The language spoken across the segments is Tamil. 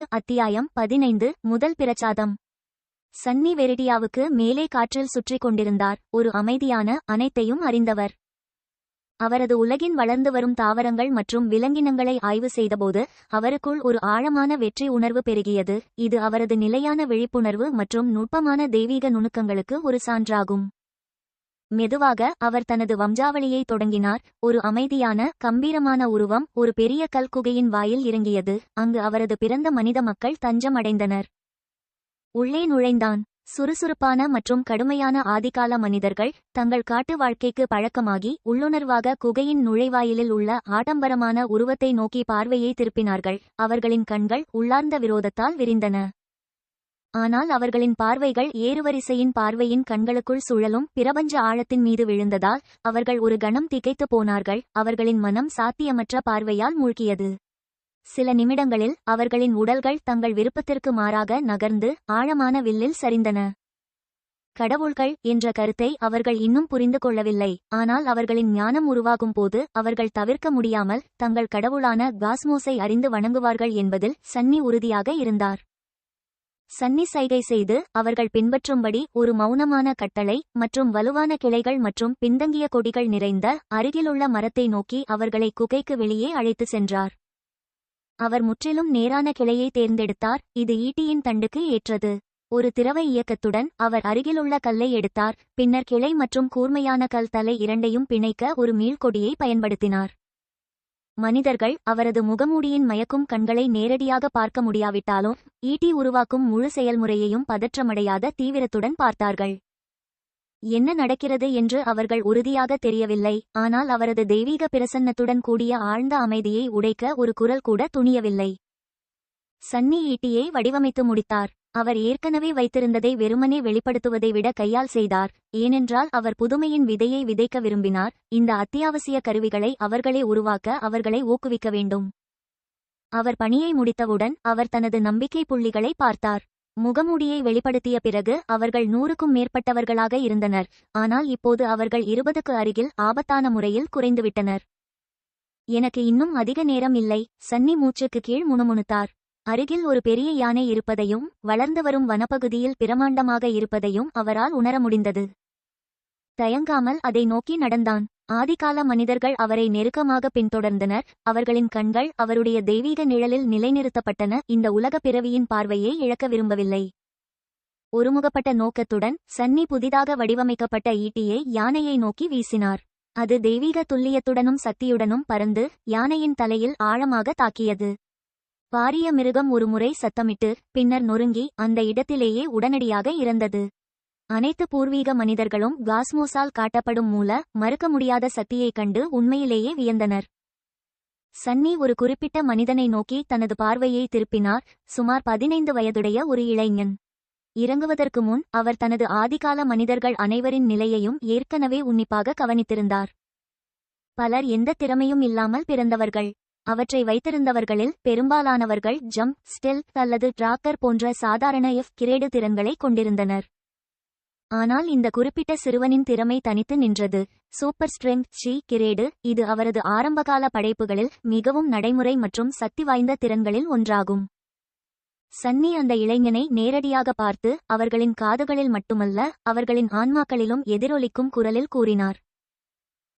அத்தியாயம் பதினைந்து முதல் பிரச்சாதம் சன்னி வெரிடியாவுக்கு மேலே காற்றில் சுற்றிக் கொண்டிருந்தார். ஒரு அமைதியான அனைத்தையும் அறிந்தவர். அவரது உலகின் வளர்ந்து வரும் தாவரங்கள் மற்றும் விலங்கினங்களை ஆய்வு செய்தபோது அவருக்குள் ஒரு ஆழமான வெற்றி உணர்வு பெருகியது. இது அவரது நிலையான விழிப்புணர்வு மற்றும் நுட்பமான தெய்வீக நுணுக்கங்களுக்கு ஒரு சான்றாகும். மெதுவாக அவர் தனது வம்சாவளியை தொடங்கினார். ஒரு அமைதியான கம்பீரமான உருவம் ஒரு பெரிய கல்குகையின் வாயில் இறங்கியது. அங்கு அவரது பிறந்த மனித மக்கள் தஞ்சம் அடைந்தனர் உள்ளே நுழைந்தான். சுறுசுறுப்பான மற்றும் கடுமையான ஆதிகால மனிதர்கள் தங்கள் காட்டு வாழ்க்கைக்கு பழக்கமாகி உள்ளுணர்வாக குகையின் நுழைவாயிலில் உள்ள ஆடம்பரமான உருவத்தை நோக்கி பார்வையை திருப்பினார்கள். அவர்களின் கண்கள் உள்ளார்ந்த விரோதத்தால் விரிந்தன. ஆனால் அவர்களின் பார்வைகள் ஏறுவரிசையின் பார்வையின் கண்களுக்குள் சுழலும் பிரபஞ்ச ஆழத்தின் மீது விழுந்ததால் அவர்கள் ஒரு கணம் திகைத்துப் போனார்கள். அவர்களின் மனம் சாத்தியமற்ற பார்வையால் மூழ்கியது. சில நிமிடங்களில் அவர்களின் உடல்கள் தங்கள் விருப்பத்திற்கு மாறாக நகர்ந்து ஆழமான வில்லில் சரிந்தன. கடவுள்கள் என்ற கருத்தை அவர்கள் இன்னும் புரிந்து கொள்ளவில்லை. ஆனால் அவர்களின் ஞானம் உருவாகும் போது அவர்கள் தவிர்க்க முடியாமல் தங்கள் கடவுளான காஸ்மோஸை அறிந்து வணங்குவார்கள் என்பதில் சன்னி உறுதியாக இருந்தார். சன்னி சைகை செய்து அவர்கள் பின்பற்றும்படி ஒரு மௌனமான கட்டளை மற்றும் வலுவான கிளைகள் மற்றும் பின்தங்கிய கொடிகள் நிறைந்த அருகிலுள்ள மரத்தை நோக்கி அவர்களை குகைக்கு வெளியே அழைத்து சென்றார். அவர் முற்றிலும் நேரான கிளையை தேர்ந்தெடுத்தார். இது ஈட்டியின் தண்டுக்கு ஏற்றது. ஒரு திரவ இயக்கத்துடன் அவர் அருகிலுள்ள கல்லை எடுத்தார். பின்னர் கிளை மற்றும் கூர்மையான கல் தலை இரண்டையும் பிணைக்க ஒரு மீள்கொடியை பயன்படுத்தினார். மனிதர்கள் அவரது முகமூடியின் மயக்கும் கண்களை நேரடியாக பார்க்க முடியாவிட்டாலும் ஈட்டி உருவாக்கும் முழு செயல்முறையையும் பதற்றமடையாத தீவிரத்துடன் பார்த்தார்கள். என்ன நடக்கிறது என்று அவர்கள் உறுதியாக தெரியவில்லை ஆனால் அவரது தெய்வீக பிரசன்னத்துடன் கூடிய ஆழ்ந்த அமைதியை உடைக்க ஒரு குரல் கூட துணியவில்லை. சன்னி ஈட்டியை வடிவமைத்து முடித்தார். அவர் ஏற்கனவே வைத்திருந்ததை வெறுமனே வெளிப்படுத்துவதை விட கையால் செய்தார். ஏனென்றால் அவர் புதுமையின் விதையை விதைக்க விரும்பினார். இந்த அத்தியாவசிய கருவிகளை அவர்களே உருவாக்க அவர்களை ஊக்குவிக்க வேண்டும். அவர் பணியை முடித்தவுடன் அவர் தனது நம்பிக்கை புள்ளிகளை பார்த்தார். முகமூடியை வெளிப்படுத்திய பிறகு அவர்கள் நூறுக்கும் மேற்பட்டவர்களாக இருந்தனர். ஆனால் இப்போது அவர்கள் இருபதுக்கு அருகில் ஆபத்தான முறையில் குறைந்துவிட்டனர். எனக்கு இன்னும் அதிக நேரம் இல்லை. சன்னி மூச்சுக்கு கீழ் முணுமுணுத்தார். அருகில் ஒரு பெரிய யானை இருப்பதையும் வளர்ந்து வரும் வனப்பகுதியில் பிரமாண்டமாக இருப்பதையும் அவரால் உணர முடிந்தது. தயங்காமல் அதை நோக்கி நடந்தான். ஆதிகால மனிதர்கள் அவரை நெருக்கமாக பின்தொடர்ந்தனர். அவர்களின் கண்கள் அவருடைய தெய்வீக நிழலில் நிலைநிறுத்தப்பட்டன. இந்த உலக பிறவியின் பார்வையை இழக்க விரும்பவில்லை. ஒருமுகப்பட்ட நோக்கத்துடன் சன்னி புதிதாக வடிவமைக்கப்பட்ட ஈட்டியை யானையை நோக்கி வீசினார். அது தெய்வீக துல்லியத்துடனும் சக்தியுடனும் பறந்து யானையின் தலையில் ஆழமாக தாக்கியது. பாரிய மிருகம் ஒருமுறை சத்தமிட்டு பின்னர் நொறுங்கி அந்த இடத்திலேயே உடனடியாக இறந்தது. அனைத்து பூர்வீக மனிதர்களும் காஸ்மோஸால் காட்டப்படும் மூல மறுக்க முடியாத சக்தியைக் கண்டு உண்மையிலேயே வியந்தனர். சன்னி ஒரு குறிப்பிட்ட மனிதனை நோக்கி தனது பார்வையை திருப்பினார் சுமார் பதினைந்து வயதுடைய ஒரு இளைஞன். இறங்குவதற்கு முன் அவர் தனது ஆதிகால மனிதர்கள் அனைவரின் நிலையையும் ஏற்கனவே உன்னிப்பாக கவனித்திருந்தார். பலர் எந்த திறமையும் இல்லாமல் பிறந்தவர்கள். அவற்றை வைத்திருந்தவர்களில் பெரும்பாலானவர்கள் ஜம்ப் ஸ்டெல் அல்லது டிராக்கர் போன்ற சாதாரண எஃப் கிரேடு திறன்களை கொண்டிருந்தனர். ஆனால் இந்த குறிப்பிட்ட சிறுவனின் திறமை தனித்து நின்றது. சூப்பர் ஸ்ட்ரெங்க் சி கிரேடு இது அவரது ஆரம்பகால படைப்புகளில் மிகவும் நடைமுறை மற்றும் சக்தி வாய்ந்த திறன்களில் ஒன்றாகும். சன்னி அந்த இளைஞனை நேரடியாக பார்த்து அவர்களின் காதுகளில் மட்டுமல்ல அவர்களின் ஆன்மாக்களிலும் எதிரொலிக்கும் குரலில் கூறினார்.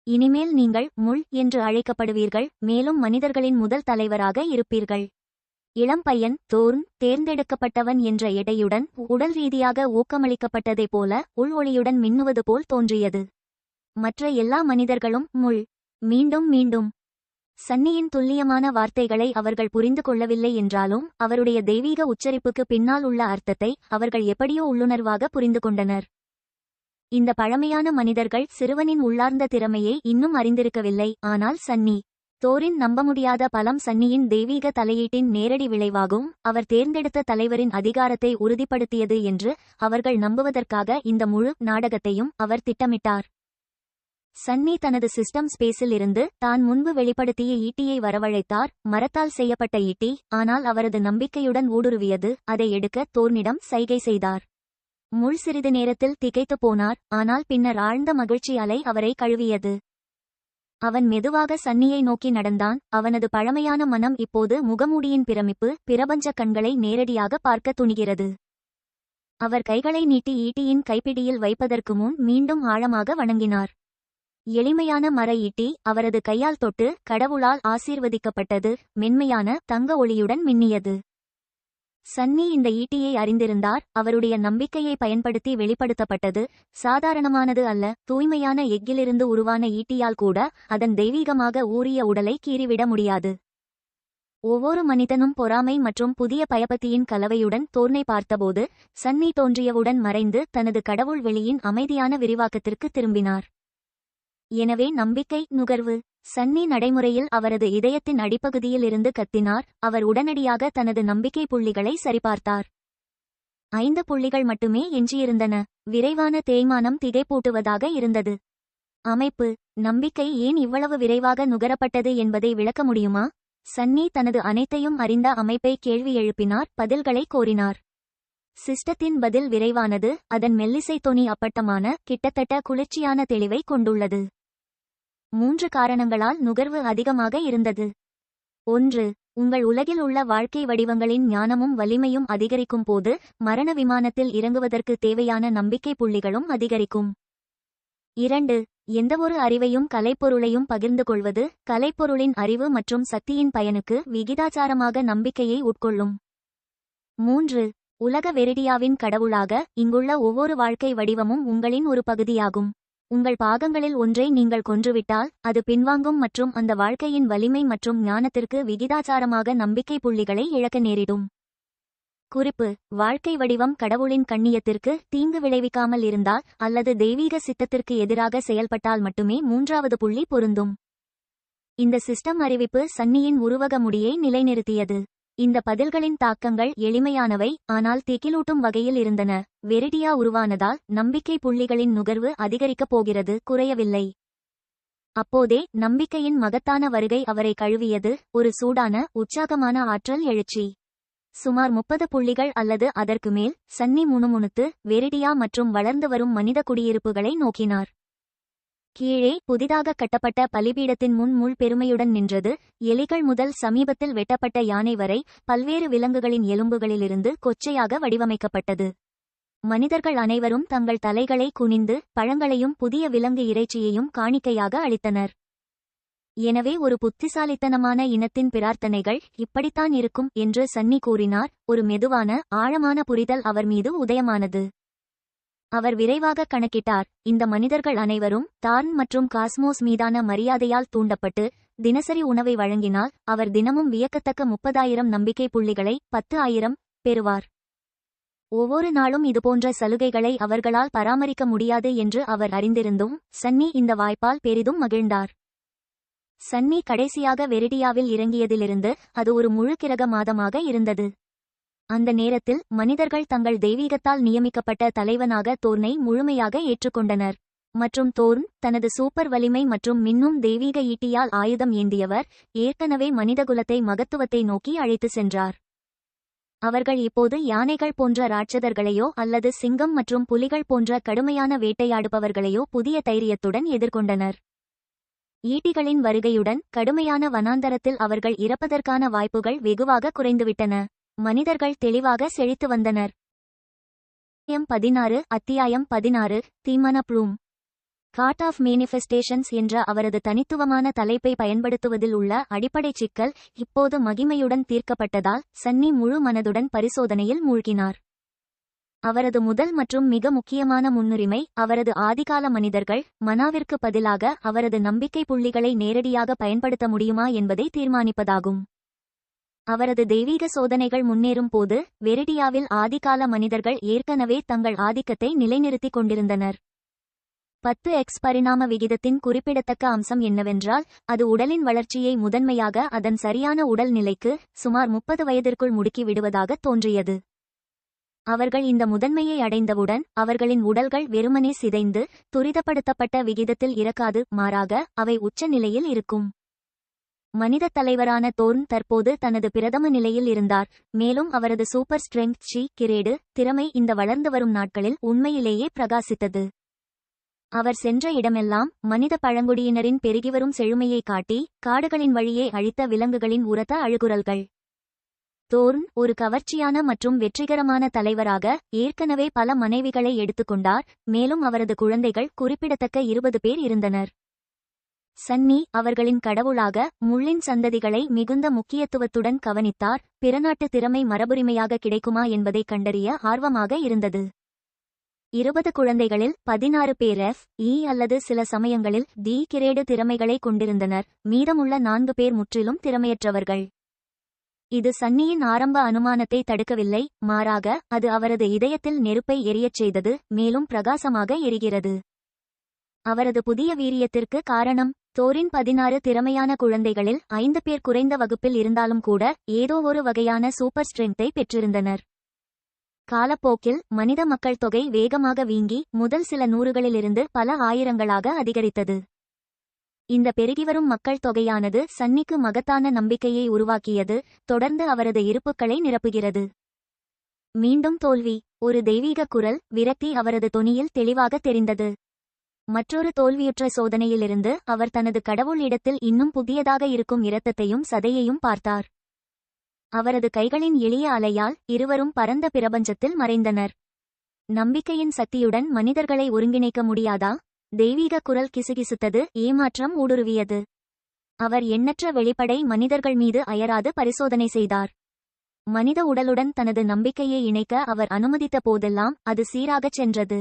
இனிமேல் நீங்கள் முள் என்று அழைக்கப்படுவீர்கள் மேலும் மனிதர்களின் முதல் தலைவராக இருப்பீர்கள். இளம் பையன் தோர்ன் தேர்ந்தெடுக்கப்பட்டவன் என்ற எடையுடன் உடல் ரீதியாக ஊக்கமளிக்கப்பட்டதைப் போல உள் ஒளியுடன் மின்னுவது போல் தோன்றியது. மற்ற எல்லா மனிதர்களும் முள். மீண்டும் மீண்டும். சன்னியின் துல்லியமான வார்த்தைகளை அவர்கள் புரிந்து கொள்ளவில்லை என்றாலும் அவருடைய தெய்வீக உச்சரிப்புக்கு பின்னால் உள்ள அர்த்தத்தை அவர்கள் எப்படியோ உள்ளுணர்வாக புரிந்து கொண்டனர். இந்த பழமையான மனிதர்கள் சிறுவனின் உள்ளார்ந்த திறமையை இன்னும் அறிந்திருக்கவில்லை. ஆனால் சன்னி தோரின் நம்ப முடியாத பலம் சன்னியின் தெய்வீக தலையீட்டின் நேரடி விளைவாகும். அவர் தேர்ந்தெடுத்த தலைவரின் அதிகாரத்தை உறுதிப்படுத்தியது என்று அவர்கள் நம்புவதற்காக இந்த முழு நாடகத்தையும் அவர் திட்டமிட்டார். சன்னி தனது சிஸ்டம் ஸ்பேஸில் இருந்து தான் முன்பு வெளிப்படுத்திய ஈட்டியை வரவழைத்தார். மரத்தால் செய்யப்பட்ட ஈட்டி ஆனால் அவரது நம்பிக்கையுடன் ஊடுருவியது. அதை எடுக்க தோர்னிடம் சைகை செய்தார். முள் சிறிது நேரத்தில் திகைத்து போனார். ஆனால் பின்னர் ஆழ்ந்த மகிழ்ச்சி அலை அவரை கழுவியது. அவன் மெதுவாக சன்னியை நோக்கி நடந்தான். அவனது பழமையான மனம் இப்போது முகமூடியின் பிரமிப்பு பிரபஞ்ச கண்களை நேரடியாக பார்க்க துணிகிறது. அவர் கைகளை நீட்டி ஈட்டியின் கைப்பிடியில் வைப்பதற்கு முன் மீண்டும் ஆழமாக வணங்கினார். எளிமையான மர ஈட்டி அவரது கையால் தொட்டு கடவுளால் ஆசீர்வதிக்கப்பட்டது. மென்மையான தங்க ஒளியுடன் மின்னியது. சன்னி இந்த ஈட்டியை அறிந்திருந்தார். அவருடைய நம்பிக்கையை பயன்படுத்தி வெளிப்படுத்தப்பட்டது. சாதாரணமானது அல்ல. தூய்மையான எஃகிலிருந்து உருவான ஈட்டியால் கூட அதன் தெய்வீகமாக ஊறிய உடலை கீறிவிட முடியாது. ஒவ்வொரு மனிதனும் பொறாமை மற்றும் புதிய பயபத்தியின் கலவையுடன் தோர்னை பார்த்தபோது சன்னி தோன்றியவுடன் மறைந்து தனது கடவுள் வெளியின் அமைதியான விரிவாக்கத்திற்கு திரும்பினார். எனவே நம்பிக்கை நுகர்வு. சன்னி நடைமுறையில் அவரது இதயத்தின் அடிப்பகுதியில் இருந்து கத்தினார். அவர் உடனடியாக தனது நம்பிக்கை புள்ளிகளை சரிபார்த்தார். ஐந்து புள்ளிகள் மட்டுமே எஞ்சியிருந்தன. விரைவான தேய்மானம் திகைப்பூட்டுவதாக இருந்தது. அமைப்பு நம்பிக்கை ஏன் இவ்வளவு விரைவாக நுகரப்பட்டது என்பதை விளக்க முடியுமா? சன்னி தனது அனைத்தையும் அறிந்த அமைப்பை கேள்வி எழுப்பினார். பதில்களை கோரினார். சிஸ்டத்தின் பதில் விரைவானது. அதன் மெல்லிசை தொனி அப்பட்டமான கிட்டத்தட்ட குளிர்ச்சியான தெளிவை கொண்டுள்ளது. மூன்று காரணங்களால் நுகர்வு அதிகமாக இருந்தது. ஒன்று உங்கள் உலகில் உள்ள வாழ்க்கை வடிவங்களின் ஞானமும் வலிமையும் அதிகரிக்கும் போது மரண விமானத்தில் இறங்குவதற்கு தேவையான நம்பிக்கை புள்ளிகளும் அதிகரிக்கும். இரண்டு எந்தவொரு அறிவையும் கலைப்பொருளையும் பகிர்ந்து கொள்வது கலைப்பொருளின் அறிவு மற்றும் சக்தியின் பயனுக்கு விகிதாச்சாரமாக நம்பிக்கையை உட்கொள்ளும். மூன்று உலக வெரிடியாவின் கடவுளாக இங்குள்ள ஒவ்வொரு வாழ்க்கை வடிவமும் உங்களின் ஒரு பகுதியாகும். உங்கள் பாகங்களில் ஒன்றை நீங்கள் கொன்றுவிட்டால் அது பின்வாங்கும் மற்றும் அந்த வாழ்க்கையின் வலிமை மற்றும் ஞானத்திற்கு விகிதாச்சாரமாக நம்பிக்கை புள்ளிகளை இழக்க நேரிடும். குறிப்பு வாழ்க்கை வடிவம் கடவுளின் கண்ணியத்திற்கு தீங்கு விளைவிக்காமல் இருந்தால் அல்லது தெய்வீக சித்தத்திற்கு எதிராக செயல்பட்டால் மட்டுமே மூன்றாவது புள்ளி பொருந்தும். இந்த சிஸ்டம் அறிவிப்பு சன்னியின் உருவக முடியை நிலைநிறுத்தியது. இந்த பதில்களின் தாக்கங்கள் எளிமையானவை ஆனால் திகிலூட்டும் வகையில் இருந்தன. வெரிடியா உருவானதால் நம்பிக்கை புள்ளிகளின் நுகர்வு அதிகரிக்கப் போகிறது குறையவில்லை. அப்போதே நம்பிக்கையின் மகத்தான வருகை அவரை கழுவியது ஒரு சூடான உற்சாகமான ஆற்றல் எழுச்சி. சுமார் முப்பது புள்ளிகள் அல்லது அதற்கு மேல் சன்னி முணுமுணுத்து வெரிடியா மற்றும் வளர்ந்து வரும் மனித குடியிருப்புகளை நோக்கினார். கீழே புதிதாக கட்டப்பட்ட பலிபீடத்தின் முன் முள் பெருமையுடன் நின்றது. எலிகள் முதல் சமீபத்தில் வெட்டப்பட்ட யானை வரை பல்வேறு விலங்குகளின் எலும்புகளிலிருந்து கொச்சையாக வடிவமைக்கப்பட்டது. மனிதர்கள் அனைவரும் தங்கள் தலைகளை குனிந்து பழங்களையும் புதிய விலங்கு இறைச்சியையும் காணிக்கையாக அளித்தனர். எனவே ஒரு புத்திசாலித்தனமான இனத்தின் பிரார்த்தனைகள் இப்படித்தான் இருக்கும் என்று சன்னி கூறினார். ஒரு மெதுவான ஆழமான புரிதல் அவர் மீது உதயமானது. அவர் விரைவாக கணக்கிட்டார். இந்த மனிதர்கள் அனைவரும் டார்ன் மற்றும் காஸ்மோஸ் மீதான மரியாதையால் தூண்டப்பட்டு தினசரி உணவை வழங்கினால் அவர் தினமும் வியக்கத்தக்க முப்பதாயிரம் நம்பிக்கை புள்ளிகளை பத்து ஆயிரம் பெறுவார். ஒவ்வொரு நாளும் இதுபோன்ற சலுகைகளை அவர்களால் பராமரிக்க முடியாது என்று அவர் அறிந்திருந்தும் சன்னி இந்த வாய்ப்பால் பெரிதும் மகிழ்ந்தார். சன்னி கடைசியாக வெரிடியாவில் இறங்கியதிலிருந்து அது ஒரு முழுக்கிரக மாதமாக இருந்தது. அந்த நேரத்தில் மனிதர்கள் தங்கள் தெய்வீகத்தால் நியமிக்கப்பட்ட தலைவனாக தோர்னை முழுமையாக ஏற்றுக்கொண்டனர். மற்றும் தோர்ன் தனது சூப்பர் வலிமை மற்றும் மின்னும் தெய்வீக ஈட்டியால் ஆயுதம் ஏந்தியவர் ஏற்கனவே மனிதகுலத்தை மகத்துவத்தை நோக்கி அழைத்து சென்றார். அவர்கள் இப்போது யானைகள் போன்ற ராட்சதர்களையோ அல்லது சிங்கம் மற்றும் புலிகள் போன்ற கடுமையான வேட்டையாடுபவர்களையோ புதிய தைரியத்துடன் எதிர்கொண்டனர். ஈட்டிகளின் வருகையுடன் கடுமையான வனாந்தரத்தில் அவர்கள் இறப்பதற்கான வாய்ப்புகள் வெகுவாக குறைந்துவிட்டன. மனிதர்கள் தெளிவாக செழித்து வந்தனர். அத்தியாயம் பதினாறு அத்தியாயம் பதினாறு தீமன ப்ளூம். காட் ஆஃப் மேனிஃபெஸ்டேஷன்ஸ் என்ற அவரது தனித்துவமான தலைப்பை பயன்படுத்துவதில் உள்ள அடிப்படை சிக்கல் இப்போது மகிமையுடன் தீர்க்கப்பட்டதால் சன்னி முழு மனதுடன் பரிசோதனையில் மூழ்கினார். அவரது முதல் மற்றும் மிக முக்கியமான முன்னுரிமை அவரது ஆதிகால மனிதர்கள் மனாவிற்கு பதிலாக அவரது நம்பிக்கை புள்ளிகளை நேரடியாக பயன்படுத்த முடியுமா என்பதை தீர்மானிப்பதாகும். அவரது தெய்வீக சோதனைகள் முன்னேறும் போது வெரிடியாவில் ஆதிகால மனிதர்கள் ஏற்கனவே தங்கள் ஆதிக்கத்தை நிலைநிறுத்திக் கொண்டிருந்தனர். பத்து எக்ஸ் பரிணாம விகிதத்தின் குறிப்பிடத்தக்க அம்சம் என்னவென்றால் அது உடலின் வளர்ச்சியை முதன்மையாக அதன் சரியான உடல் நிலைக்கு சுமார் முப்பது வயதிற்குள் முடுக்கி விடுவதாக தோன்றியது. அவர்கள் இந்த முதன்மையை அடைந்தவுடன் அவர்களின் உடல்கள் வெறுமனே சிதைந்து துரிதப்படுத்தப்பட்ட விகிதத்தில் இறக்காது மாறாக அவை உச்ச நிலையில் இருக்கும். மனித தலைவரான தோர்ன் தற்போது தனது பிரதம நிலையில் இருந்தார். மேலும் அவரது சூப்பர் ஸ்ட்ரெங்க் ஷி கிரேடு திறமை இந்த வளர்ந்து வரும் நாட்களில் உண்மையிலேயே பிரகாசித்தது. அவர் சென்ற இடமெல்லாம் மனித பழங்குடியினரின் பெருகிவரும் செழுமையை காட்டி காடுகளின் வழியே அழித்த விலங்குகளின் உரத்த அழுகுரல்கள். தோர்ன் ஒரு கவர்ச்சியான மற்றும் வெற்றிகரமான தலைவராக ஏற்கனவே பல மனைவிகளை எடுத்துக்கொண்டார். மேலும் அவரது குழந்தைகள் குறிப்பிடத்தக்க இருபது பேர் இருந்தனர். சன்னி அவர்களின் கடவுளாக முள்ளின் சந்ததிகளை மிகுந்த முக்கியத்துவத்துடன் கவனித்தார். பிறநாட்டு திறமை மரபுரிமையாக கிடைக்குமா என்பதை கண்டறிய ஆர்வமாக இருந்தது. இருபது குழந்தைகளில் பதினாறு பேர் எஃப் இ அல்லது சில சமயங்களில் டி கிரேடு திறமைகளை கொண்டிருந்தனர். மீதமுள்ள நான்கு பேர் முற்றிலும் திறமையற்றவர்கள். இது சன்னியின் ஆரம்ப அனுமானத்தை தடுக்கவில்லை. மாறாக அது அவரது இதயத்தில் நெருப்பை எரியச் செய்தது மேலும் பிரகாசமாக எரிகிறது. அவரது புதிய வீரியத்திற்கு காரணம் தோரின் பதினாறு திறமையான குழந்தைகளில் ஐந்து பேர் குறைந்த வகுப்பில் இருந்தாலும் கூட ஏதோ ஒரு வகையான சூப்பர் ஸ்ட்ரென்த்தை பெற்றிருந்தனர். காலப்போக்கில் மனித மக்கள் தொகை வேகமாக வீங்கி முதல் சில நூறுகளிலிருந்து பல ஆயிரங்களாக அதிகரித்தது. இந்த பெருகிவரும் மக்கள் தொகையானது சன்னிக்கு மகத்தான நம்பிக்கையை உருவாக்கியது தொடர்ந்து அவரது இருப்புக்களை நிரப்புகிறது. மீண்டும் தோல்வி ஒரு தெய்வீக குரல் விரக்தி அவரது தொனியில் தெளிவாக தெரிந்தது. மற்றொரு தோல்வியுற்ற சோதனையிலிருந்து அவர் தனது கடவுள் இடத்தில் இன்னும் புதியதாக இருக்கும் இரத்தத்தையும் சதையையும் பார்த்தார். அவரது கைகளின் எளிய அலையால் இருவரும் பரந்த பிரபஞ்சத்தில் மறைந்தனர். நம்பிக்கையின் சக்தியுடன் மனிதர்களை ஒருங்கிணைக்க முடியாதா? தெய்வீக குரல் கிசுகிசுத்தது ஏமாற்றம் ஊடுருவியது. அவர் எண்ணற்ற வெளிப்படை மனிதர்கள் மீது அயராது பரிசோதனை செய்தார். மனித உடலுடன் தனது நம்பிக்கையை இணைக்க அவர் அனுமதித்த போதெல்லாம் அது சீராகச் சென்றது.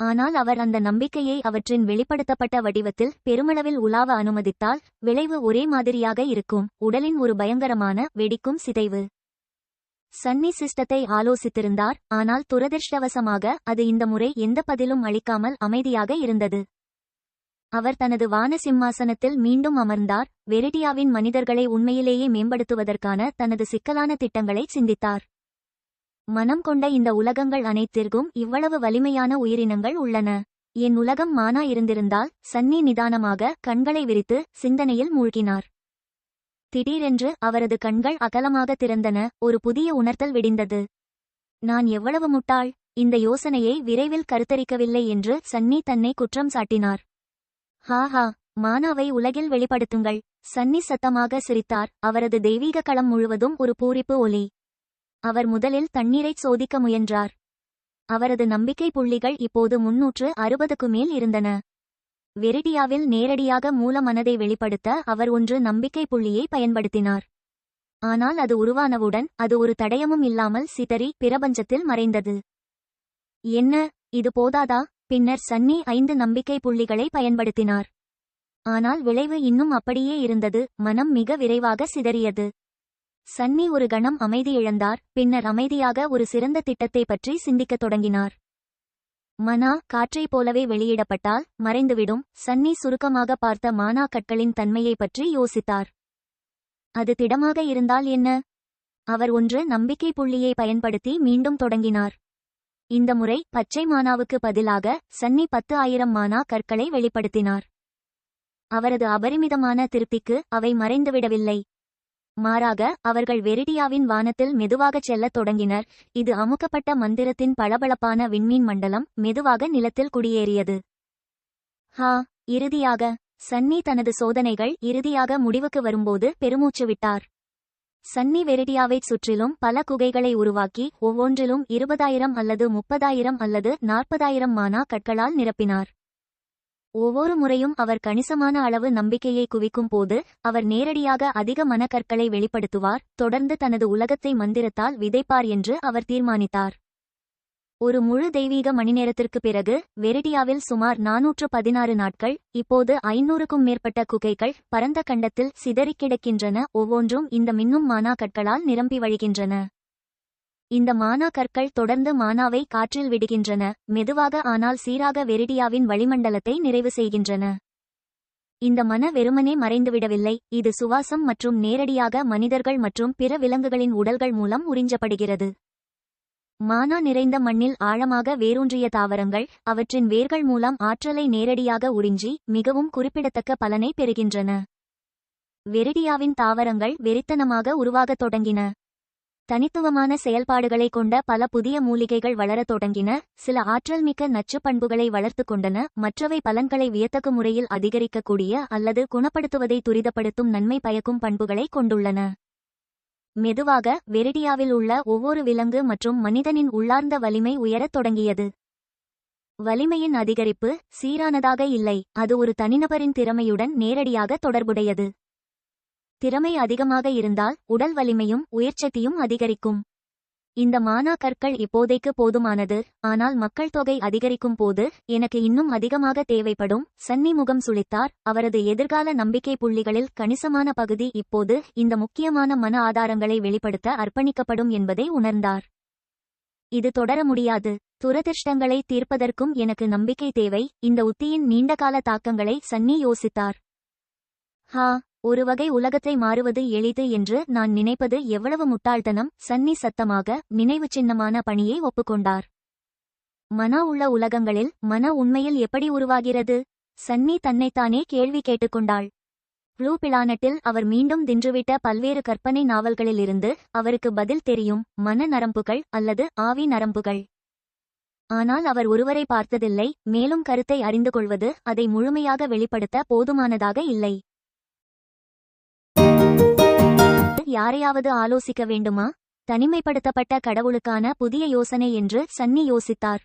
ஆனால் அவர் அந்த நம்பிக்கையை அவற்றின் வெளிப்படுத்தப்பட்ட வடிவத்தில் பெருமளவில் உலாவ அனுமதித்தால் விளைவு ஒரே மாதிரியாக இருக்கும். உடலின் ஒரு பயங்கரமான வெடிக்கும் சிதைவு. சன்னி சிஸ்டத்தை ஆலோசித்திருந்தார் ஆனால் துரதிர்ஷ்டவசமாக அது இந்த முறை எந்த பதிலும் அளிக்காமல் அமைதியாக இருந்தது. அவர் தனது வான சிம்மாசனத்தில் மீண்டும் அமர்ந்தார் வெரிடியாவின் மனிதர்களை உண்மையிலேயே மேம்படுத்துவதற்கான தனது சிக்கலான திட்டங்களை சிந்தித்தார். மனம் கொண்ட இந்த உலகங்கள் அனைத்திற்கும் இவ்வளவு வலிமையான உயிரினங்கள் உள்ளன. என் உலகம் மானா இருந்திருந்தால் சன்னி நிதானமாக கண்களை விரித்து சிந்தனையில் மூழ்கினார். திடீரென்று அவரது கண்கள் அகலமாக திறந்தன ஒரு புதிய உணர்த்தல் விடிந்தது. நான் எவ்வளவு முட்டாள்? இந்த யோசனையை விரைவில் கருத்தரிக்கவில்லை என்று சன்னி தன்னை குற்றம் சாட்டினார். ஹா ஹா மானாவை உலகில் வெளிப்படுத்துங்கள். சன்னி சத்தமாக சிரித்தார். அவரது தெய்வீக களம் முழுவதும் ஒரு பூரிப்பு ஒலி. அவர் முதலில் தண்ணீரைச் சோதிக்க முயன்றார். அவரது நம்பிக்கை புள்ளிகள் இப்போது முன்னூற்று அறுபதுக்கு மேல் இருந்தன. வெரிடியாவில் நேரடியாக மூல மனதை வெளிப்படுத்த அவர் ஒன்று நம்பிக்கை புள்ளியை பயன்படுத்தினார். ஆனால் அது உருவானவுடன் அது ஒரு தடயமும் இல்லாமல் சிதறி பிரபஞ்சத்தில் மறைந்தது. என்ன இது போதாதா? பின்னர் சன்னி ஐந்து நம்பிக்கை புள்ளிகளை பயன்படுத்தினார். ஆனால் விளைவு இன்னும் அப்படியே இருந்தது மனம் மிக விரைவாக சிதறியது. சன்னி ஒரு கணம் அமைதி இழந்தார் பின்னர் அமைதியாக ஒரு சிறந்த திட்டத்தை பற்றி சிந்திக்கத் தொடங்கினார். மனா காற்றைப் போலவே வெளியிடப்பட்டால் மறைந்துவிடும் சன்னி சுருக்கமாக பார்த்த மானா கற்களின் தன்மையை பற்றி யோசித்தார். அது திடமாக இருந்தால் என்ன? அவர் ஒன்று நம்பிக்கை புள்ளியை பயன்படுத்தி மீண்டும் தொடங்கினார். இந்த முறை பச்சை மானாவுக்கு பதிலாக சன்னி பத்து ஆயிரம் மானா கற்களை வெளிப்படுத்தினார். அவரது அபரிமிதமான திருப்திக்கு அவை மறைந்துவிடவில்லை. மாறாக அவர்கள் வெரிடியாவின் வானத்தில் மெதுவாகச் செல்லத் தொடங்கினர். இது அமுக்கப்பட்ட மந்திரத்தின் பளபளப்பான விண்மீன் மண்டலம் மெதுவாக நிலத்தில் குடியேறியது. ஹா இறுதியாக சன்னி தனது சோதனைகள் இறுதியாக முடிவுக்கு வரும்போது பெருமூச்சு விட்டார். சன்னி வெரிடியாவைச் சுற்றிலும் பல குகைகளை உருவாக்கி ஒவ்வொன்றிலும் இருபதாயிரம் அல்லது முப்பதாயிரம் அல்லது நாற்பதாயிரம் மானா கற்களால் நிரப்பினார். ஒவ்வொரு முறையும் அவர் கணிசமான அளவு நம்பிக்கையை குவிக்கும் போது அவர் நேரடியாக அதிக மனக்கற்களை வெளிப்படுத்துவார் தொடர்ந்து தனது உலகத்தை மந்திரத்தால் விதைப்பார் என்று அவர் தீர்மானித்தார். ஒரு முழு தெய்வீக மணிநேரத்திற்கு பிறகு வெரிடியாவில் சுமார் நாநூற்று பதினாறு நாட்கள் இப்போது ஐநூறுக்கும் மேற்பட்ட குகைகள் பரந்த கண்டத்தில் சிதறிக் கிடக்கின்றன ஒவ்வொன்றும் இந்த மின்னும் மானா கற்களால் நிரம்பி வழிகின்றன. இந்த மானா கற்கள் தொடர்ந்து மானாவை காற்றில் விடுகின்றன மெதுவாக ஆனால் சீராக வெரிடியாவின் வளிமண்டலத்தை நிறைவு செய்கின்றன. இந்த மன வெறுமனே மறைந்துவிடவில்லை இது சுவாசம் மற்றும் நேரடியாக மனிதர்கள் மற்றும் பிற விலங்குகளின் உடல்கள் மூலம் உறிஞ்சப்படுகிறது. மானா நிறைந்த மண்ணில் ஆழமாக வேரூன்றிய தாவரங்கள் அவற்றின் வேர்கள் மூலம் ஆற்றலை நேரடியாக உறிஞ்சி மிகவும் குறிப்பிடத்தக்க பலனை பெறுகின்றன. வெரிடியாவின் தாவரங்கள் வெறித்தனமாக உருவாகத் தொடங்கின. தனித்துவமான செயல்பாடுகளை கொண்ட பல புதிய மூலிகைகள் வளரத் தொடங்கின சில ஆற்றல்மிக்க நச்சுப் பண்புகளை வளர்த்து கொண்டன மற்றவை பலன்களை வியத்தகு முறையில் அதிகரிக்கக்கூடிய அல்லது குணப்படுத்துவதை துரிதப்படுத்தும் நன்மை பயக்கும் பண்புகளை கொண்டுள்ளன. மெதுவாக வெரிடியாவில் உள்ள ஒவ்வொரு விலங்கு மற்றும் மனிதனின் உள்ளார்ந்த வலிமை உயரத் தொடங்கியது. வலிமையின் அதிகரிப்பு சீரானதாக இல்லை அது ஒரு தனிநபரின் திறமையுடன் நேரடியாக தொடர்புடையது. திறமை அதிகமாக இருந்தால் உடல் வலிமையும் உயிர்ச்சக்தியும் அதிகரிக்கும். இந்த மானா கற்கள் இப்போதைக்கு போதுமானது ஆனால் மக்கள் தொகை அதிகரிக்கும் போது எனக்கு இன்னும் அதிகமாக தேவைப்படும் சன்னி முகம் சுளித்தார் அவரது எதிர்கால நம்பிக்கை புள்ளிகளில் கணிசமான பகுதி இப்போது இந்த முக்கியமான மன ஆதாரங்களை வெளிப்படுத்த அர்ப்பணிக்கப்படும் என்பதை உணர்ந்தார். இது தொடர முடியாது. துரதிர்ஷ்டங்களை தீர்ப்பதற்கும் எனக்கு நம்பிக்கை தேவை இந்த உத்தியின் நீண்டகால தாக்கங்களை சன்னி யோசித்தார். ஹா ஒரு வகை உலகத்தை மாறுவது எளிது என்று நான் நினைப்பது எவ்வளவு முட்டாள்தனம் சன்னி சத்தமாக நினைவு சின்னமான பணியை ஒப்புக்கொண்டார். மன உள்ள உலகங்களில் மன உண்மையில் எப்படி உருவாகிறது? சன்னி தன்னைத்தானே கேள்வி கேட்டுக்கொண்டாள். ப்ளூ பிளானட்டில் அவர் மீண்டும் தின்றுவிட்ட பல்வேறு கற்பனை நாவல்களிலிருந்து அவருக்கு பதில் தெரியும் மன நரம்புகள் அல்லது ஆவி நரம்புகள். ஆனால் அவர் ஒருவரை பார்த்ததில்லை மேலும் கருத்தை அறிந்து கொள்வது அதை முழுமையாக வெளிப்படுத்த போதுமானதாக இல்லை. யாரையாவது ஆலோசிக்க வேண்டுமா? தனிமைப்படுத்தப்பட்ட கடவுளுக்கான புதிய யோசனை என்று சன்னி யோசித்தார்.